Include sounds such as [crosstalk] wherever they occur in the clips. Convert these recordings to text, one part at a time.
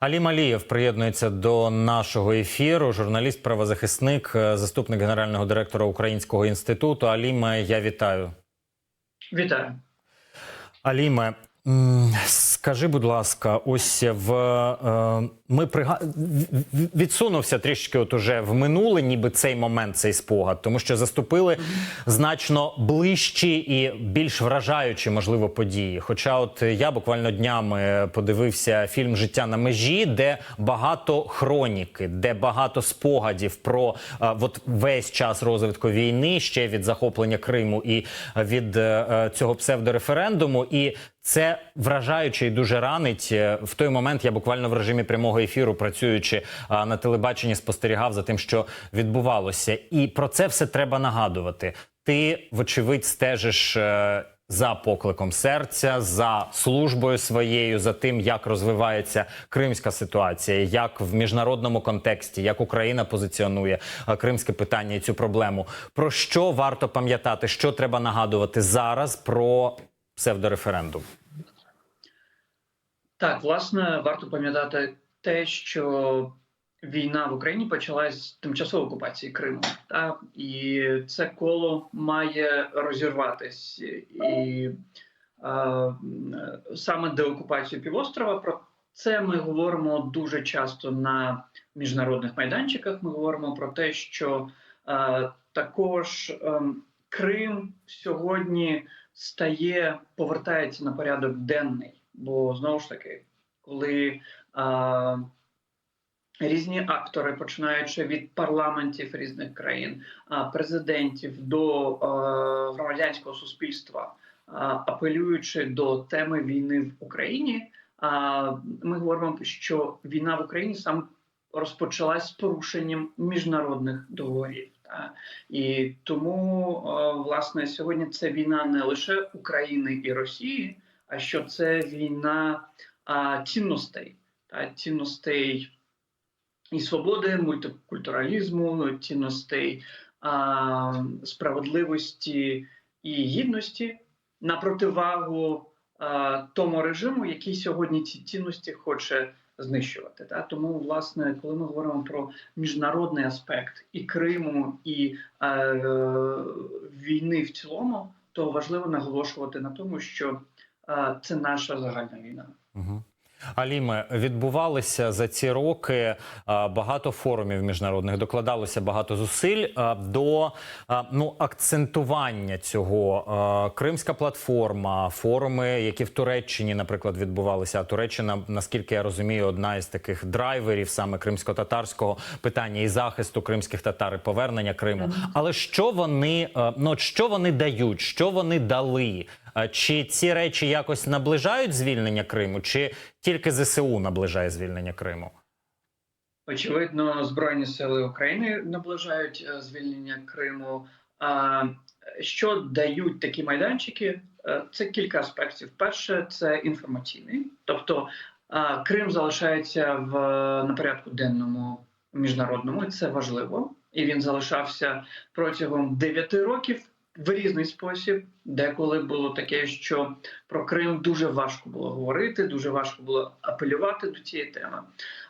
Алім Алієв приєднується до нашого ефіру. Журналіст, правозахисник, е, заступник генерального директора Українського інституту. Аліме, я вітаю. Вітаю. Аліме, скажи, будь ласка, ось в е, ми прига... відсунувся трішки, от уже в минуле, ніби цей момент, цей спогад, тому що заступили значно ближчі і більш вражаючі, можливо, події. Хоча, от я буквально днями подивився фільм Життя на межі, де багато хроніки, де багато спогадів про е, от весь час розвитку війни, ще від захоплення Криму і від е, цього псевдореферендуму. І це вражаюче і дуже ранить. Е, В той момент я буквально в режимі прямого ефіру, працюючи на телебаченні, спостерігав за тим, що відбувалося, і про це все треба нагадувати. Ти, вочевидь, стежиш. е, За покликом серця, за службою своєю, за тим, як розвивається кримська ситуація, як в міжнародному контексті, як Україна позиціонує е, кримське питання і цю проблему. Про що варто пам'ятати, що треба нагадувати зараз про псевдореферендум? Так, власне, варто пам'ятати те, що війна в Україні почалась з тимчасової окупації Криму, та і це коло має розірватись, і е, саме деокупацію півострова про це ми говоримо дуже часто на міжнародних майданчиках. Ми говоримо про те, що е, також е, Крим сьогодні стає, повертається на порядок денний. Бо знову ж таки, коли а, різні актори, починаючи від парламентів різних країн, а, президентів до а, громадянського суспільства, а, апелюючи до теми війни в Україні, а, ми говоримо, що війна в Україні сам розпочалась з порушенням міжнародних договорів. І тому, власне, сьогодні це війна не лише України і Росії що це війна а, цінностей, та цінностей і свободи, мультикультуралізму, цінностей а, справедливості і гідності на противагу а, тому режиму, який сьогодні ці цінності хоче знищувати. Та тому, власне, коли ми говоримо про міжнародний аспект і Криму, і е, війни в цілому, то важливо наголошувати на тому, що це наша загальна війна. Угу. Аліме, відбувалися за ці роки багато форумів міжнародних, докладалося багато зусиль до ну акцентування цього. Кримська платформа, форуми, які в Туреччині, наприклад, відбувалися. А Туреччина, наскільки я розумію, одна із таких драйверів саме кримсько-татарського питання і захисту кримських татар, і повернення Криму. Але що вони ну що вони дають, що вони дали? А Чи ці речі якось наближають звільнення Криму, чи тільки ЗСУ наближає звільнення Криму? Очевидно, Збройні сили України наближають е, звільнення Криму. А що дають такі майданчики? Е, Це кілька аспектів. Перше, це інформаційний, тобто Крим залишається в на порядку денному міжнародному, і це важливо. І він залишався протягом 9 років в різний спосіб. Деколи було таке, що про Крим дуже важко було говорити, дуже важко було апелювати до цієї теми.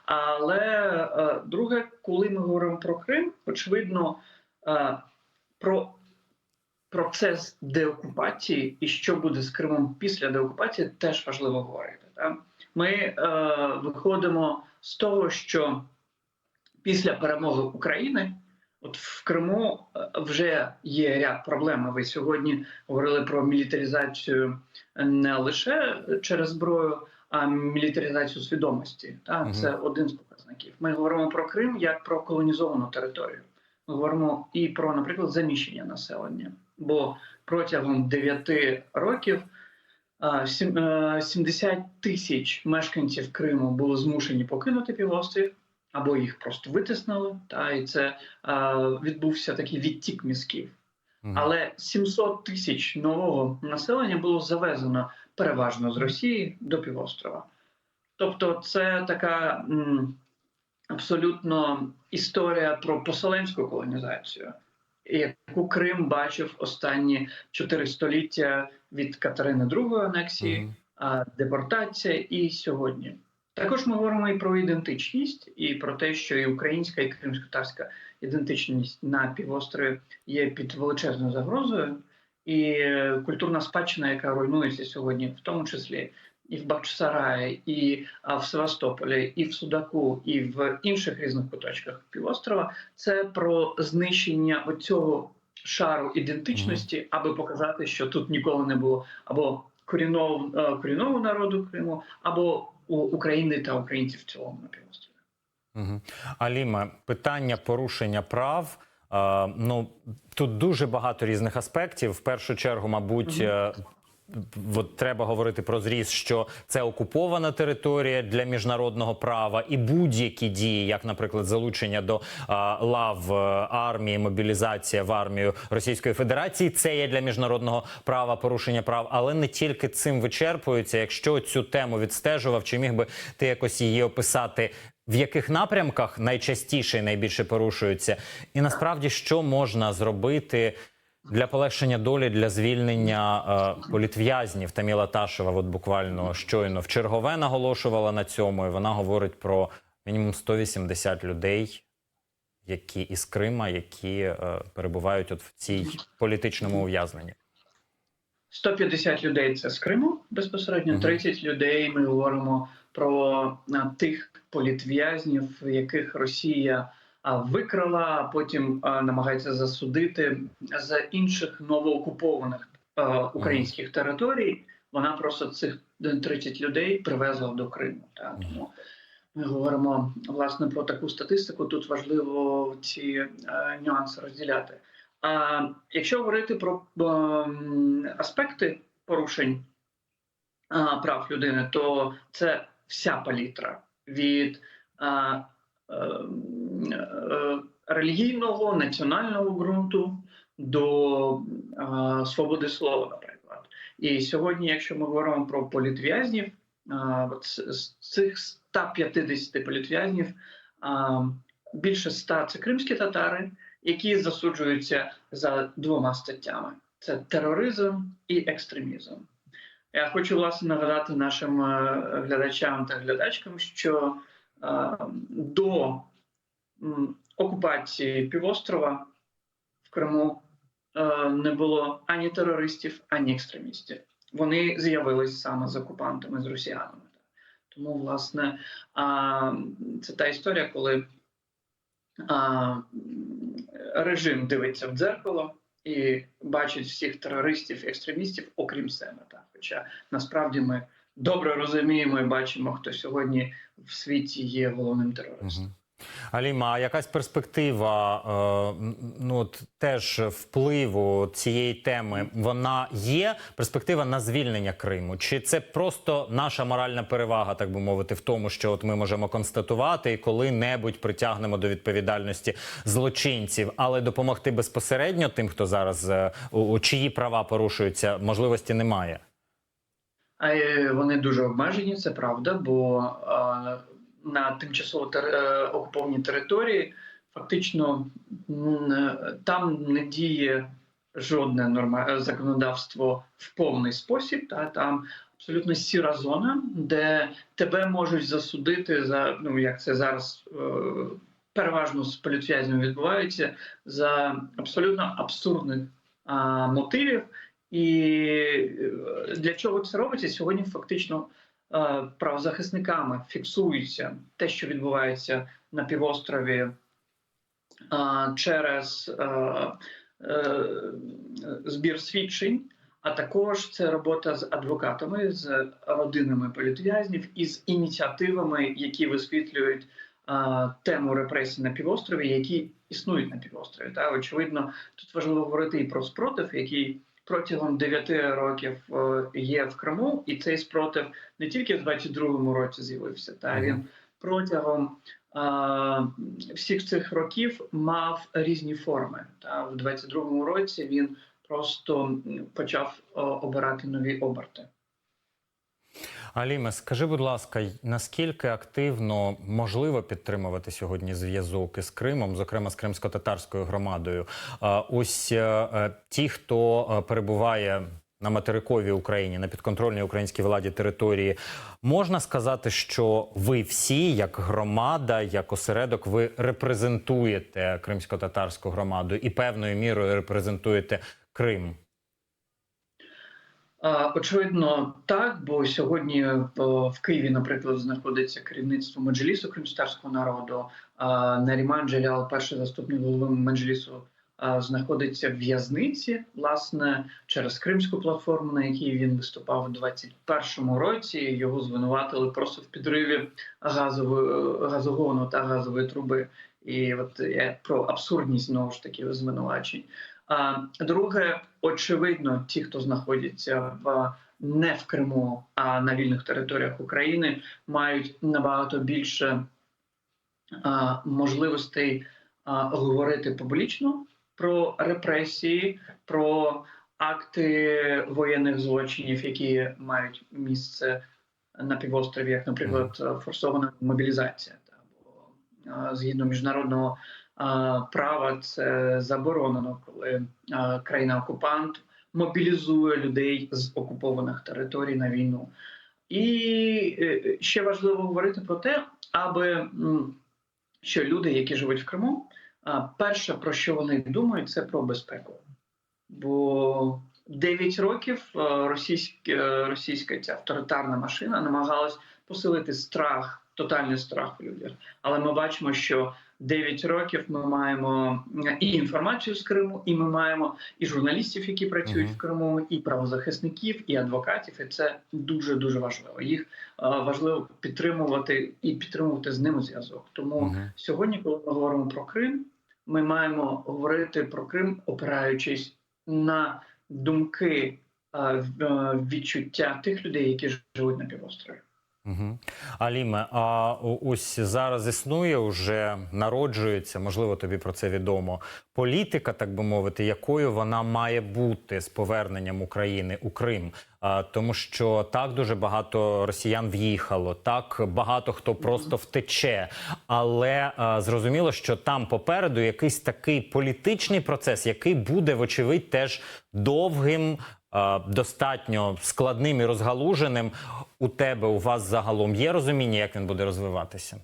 Але е, друге, коли ми говоримо про Крим, очевидно, е, про процес деокупації і що буде з Кримом після деокупації, теж важливо говорити. Ми е, виходимо з того, що після перемоги України. От в Криму е, вже є ряд проблем. Ви сьогодні говорили про мілітаризацію не лише через зброю, а мілітаризацію свідомості. Та це один з показників. Ми говоримо про Крим як про колонізовану територію. Ми говоримо і про, наприклад, заміщення населення. Бо протягом 9 років а, е, 70 тисяч мешканців Криму були змушені покинути півострів або їх просто витиснили. Та і це е, відбувся такий відтік мізків. Мгм. Але 700 тисяч нового населення було завезено переважно з Росії до півострова. Тобто, це така м, абсолютно історія про поселенську колонізацію, яку Крим бачив останні чотири століття від Катерини II анексії, Мгм. а, депортація і сьогодні. Також ми говоримо і про ідентичність, і про те, що і українська, і кримськотарська ідентичність на півострові є під величезною загрозою, і культурна спадщина, яка руйнується сьогодні, в тому числі і в Бахчисараї, і в Севастополі, і в Судаку, і в інших різних куточках півострова, це про знищення оцього шару ідентичності, аби показати, що тут ніколи не було або корінного, е, корінного народу Криму, або України та українців в цілому на півострові. Угу. Аліма, питання порушення прав. Е, ну тут дуже багато різних аспектів. В першу чергу, мабуть, Мгм. От треба говорити про зріз, що це окупована територія для міжнародного права, і будь-які дії, як, наприклад, залучення до е, лав е, армії, мобілізація в армію Російської Федерації, це є для міжнародного права порушення прав, але не тільки цим вичерпується. Якщо цю тему відстежував, чи міг би ти якось її описати? В яких напрямках найчастіше і найбільше порушуються, і насправді що можна зробити для полегшення долі для звільнення е, політв'язнів? Таміла Ташева, от буквально щойно в чергове наголошувала на цьому, і вона говорить про мінімум 180 людей, які із Крима, які е, перебувають от в цій політичному ув'язненні. 150 людей це з Криму безпосередньо. Мгм. 30 людей. Ми говоримо про а, тих політв'язнів, яких Росія а, викрала, а потім намагається засудити за інших новоокупованих українських територій. Вона просто цих 30 людей привезла до Криму. Так? Тому ми говоримо власне про таку статистику. Тут важливо ці е, нюанси розділяти. А якщо говорити про аспекти порушень прав людини, то це вся палітра від ем, релігійного національного ґрунту до свободи слова, наприклад. І сьогодні, якщо ми говоримо про політв'язнів, з з цих 150 політв'язнів більше 100 – це кримські татари, які засуджуються за двома статтями: це тероризм і екстремізм. Я хочу власне нагадати нашим е, глядачам та глядачкам, що е, до окупації півострова в Криму е, не було ані терористів, ані екстремістів. Вони з'явились саме з окупантами, з росіянами. Тому, власне, це та історія, коли режим дивиться в дзеркало і бачить всіх терористів, екстремістів, окрім себе. Хоча насправді ми добре розуміємо і бачимо, хто сьогодні в світі є головним терористом. Аліма, а якась перспектива е, ну от теж впливу цієї теми вона є? Перспектива на звільнення Криму? Чи це просто наша моральна перевага, так би мовити, в тому, що от ми можемо констатувати і коли-небудь притягнемо до відповідальності злочинців, але допомогти безпосередньо тим, хто зараз е, у, чиї права порушуються, можливості немає. Е, вони дуже обмежені, це правда, бо на тимчасово тер... е, території фактично е, там не діє жодне норма... е, законодавство в повний спосіб. Та там абсолютно сіра зона, де тебе можуть засудити за ну як це зараз переважно з політв'язнями відбувається за абсолютно абсурдних а, мотивів. І для чого це робиться? Сьогодні фактично правозахисниками фіксується те, що відбувається на півострові е, через е, е, збір свідчень. А також це робота з адвокатами, з родинами політв'язнів і з ініціативами, які висвітлюють тему репресій на півострові, які існують на півострові. Та очевидно, тут важливо говорити і про спротив, який протягом 9 років е, є в Криму, і цей спротив не тільки в 22-му році з'явився, та він протягом а, всіх цих років мав різні форми. Та в 22-му році він просто почав обирати нові оберти. Аліме, скажи, будь ласка, наскільки активно можливо підтримувати сьогодні зв'язок із Кримом, зокрема з кримсько-татарською громадою? Ось е, е, ті, хто е, перебуває на материковій Україні, на підконтрольній українській владі території, можна сказати, що ви всі, як громада, як осередок, ви репрезентуєте кримсько-татарську громаду і певною мірою репрезентуєте Крим. Очевидно, так, бо сьогодні в, в Києві, наприклад, знаходиться керівництво Меджлісу кримськотарського народу. Наріман Джелял, перший заступник голови Меджлісу, знаходиться в в'язниці, власне, через кримську платформу, на якій він виступав у 21-му році. Його звинуватили просто в підриві газової газогону та газової труби. І от я про абсурдність знову ж таки звинувачень. Друге, очевидно, ті, хто знаходяться в не в Криму, а на вільних територіях України, мають набагато більше можливостей говорити публічно про репресії, про акти воєнних злочинів, які мають місце на півострові, як, наприклад, форсована мобілізація, згідно міжнародного права, це заборонено, коли країна-окупант мобілізує людей з окупованих територій на війну. І е, ще важливо говорити про те, аби що люди, які живуть в Криму, перше про що вони думають, це про безпеку. Бо 9 років е, російська, е, російська ця авторитарна машина намагалась посилити страх, тотальний страх у людях. Але ми бачимо, що 9 років ми маємо і інформацію з Криму, і ми маємо і журналістів, які працюють Мгм. в Криму, і правозахисників, і адвокатів. І це дуже дуже важливо. Їх е, важливо підтримувати і підтримувати з ними зв'язок. Тому Мгм. Сьогодні, коли ми говоримо про Крим, ми маємо говорити про Крим, опираючись на думки в- е, відчуття тих людей, які живуть на півострові. Угу. Аліме, а ось зараз існує вже народжується, можливо, тобі про це відомо. Політика, так би мовити, якою вона має бути з поверненням України у Крим. А, тому що так дуже багато росіян в'їхало, так багато хто просто втече. Але а, зрозуміло, що там попереду якийсь такий політичний процес, який буде, вочевидь, теж довгим. А, Достатньо складним і розгалуженим у тебе, у вас загалом є розуміння, як він буде розвиватися?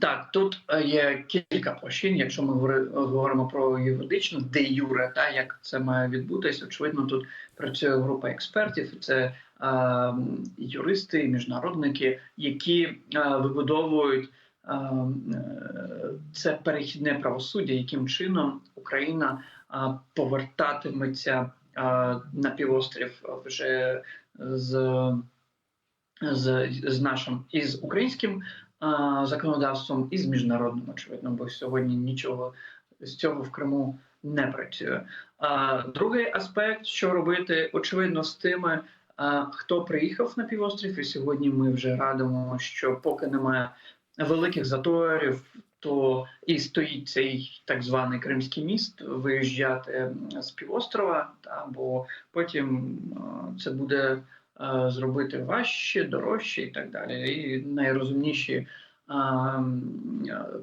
Так, тут е, є кілька площин. Якщо ми говоримо про юридичну, де юре, та як це має відбутися, очевидно, тут працює група експертів. Це е, юристи, міжнародники, які е, вибудовують е, е, це перехідне правосуддя, яким чином Україна е, повертатиметься е, на півострів вже з, з, з нашим із українським законодавством і з міжнародним, очевидно, бо сьогодні нічого з цього в Криму не працює. Другий аспект, що робити, очевидно, з тими, хто приїхав на півострів, і сьогодні ми вже радимо, що поки немає великих заторів, то і стоїть цей так званий Кримський міст, виїжджати з півострова, та, бо потім а, це буде е, зробити важче, дорожче і так далі. І найрозумніші е,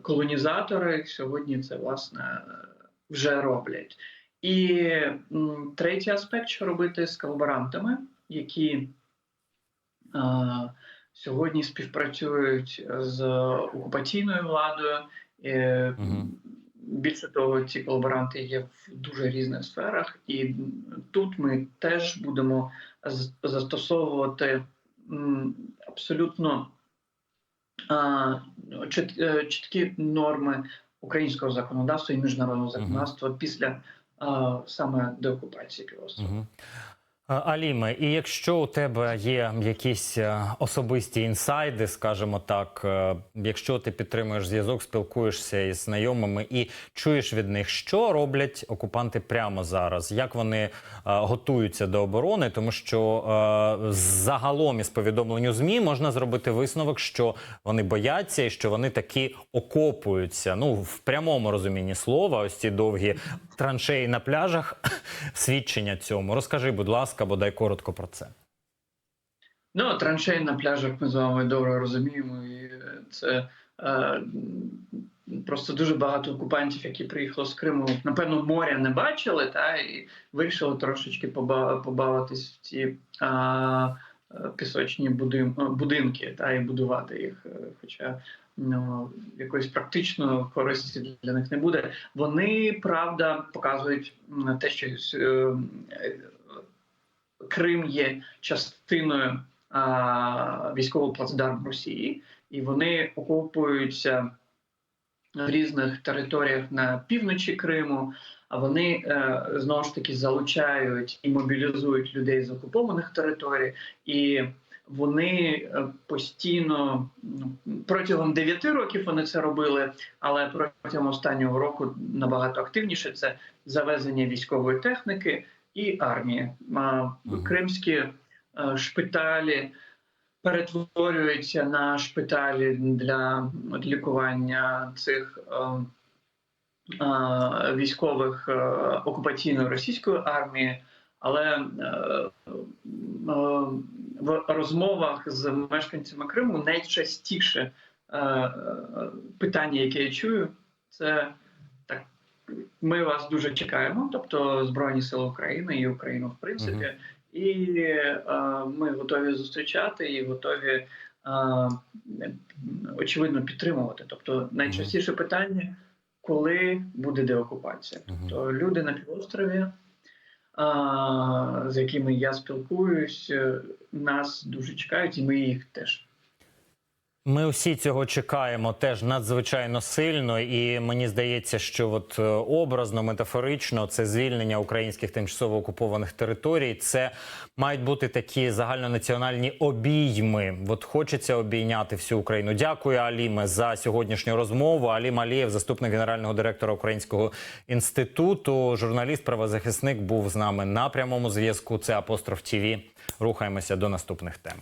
колонізатори сьогодні це власне вже роблять. І третій аспект, що робити з колаборантами, які сьогодні співпрацюють з окупаційною владою. Е, Мгм. Більше того, ці колаборанти є в дуже різних сферах, і тут ми теж будемо застосовувати абсолютно е, чіткі норми українського законодавства і міжнародного законодавства після а, саме деокупації півострова. Угу. Аліме, і якщо у тебе є якісь е, особисті інсайди, скажімо так, е, якщо ти підтримуєш зв'язок, спілкуєшся із знайомими і чуєш від них, що роблять окупанти прямо зараз, як вони е, готуються до оборони, тому що е, загалом із повідомленню змі можна зробити висновок, що вони бояться і що вони таки окопуються. Ну в прямому розумінні слова, ось ці довгі траншеї на пляжах [laughs] свідчення цьому. Розкажи, будь ласка, бодай коротко про це. Ну, траншеї на пляжах ми з вами добре розуміємо, і це е, Просто дуже багато окупантів, які приїхали з Криму, напевно, моря не бачили, та і вирішили трошечки побавитись в ці е, пісочні будин, е, будинки та і будувати їх. е, Хоча ну, якоїсь практичної користі для них не буде. Вони правда показують те, що е, е, Крим є частиною а, військового плацдарму Росії, і вони окупуються в різних територіях на півночі Криму. А вони е, знову ж таки залучають і мобілізують людей з окупованих територій, і вони е, постійно ну, протягом 9 років вони це робили, але протягом останнього року набагато активніше це завезення військової техніки і армії. Кримські е, шпиталі перетворюються на шпиталі для лікування цих е, е, військових окупаційної російської армії. Але в розмовах з мешканцями Криму найчастіше питання, яке я чую, це ми вас дуже чекаємо, тобто Збройні Сили України і Україну, в принципі, і е, ми готові зустрічати і готові. е, Очевидно, підтримувати. Тобто, найчастіше питання, коли буде деокупація. Мгм. Тобто люди на півострові, а, з якими я спілкуюсь, е, нас дуже чекають, і ми їх теж. Ми всі цього чекаємо теж надзвичайно сильно, і мені здається, що от е, образно, метафорично, це звільнення українських тимчасово окупованих територій. Це мають бути такі загальнонаціональні обійми. От хочеться обійняти всю Україну. Дякую, Аліме, за сьогоднішню розмову. Алім Алієв, заступник генерального директора Українського інституту, журналіст, правозахисник, був з нами на прямому зв'язку. Це апостроф ТІВІ. Рухаємося до наступних тем.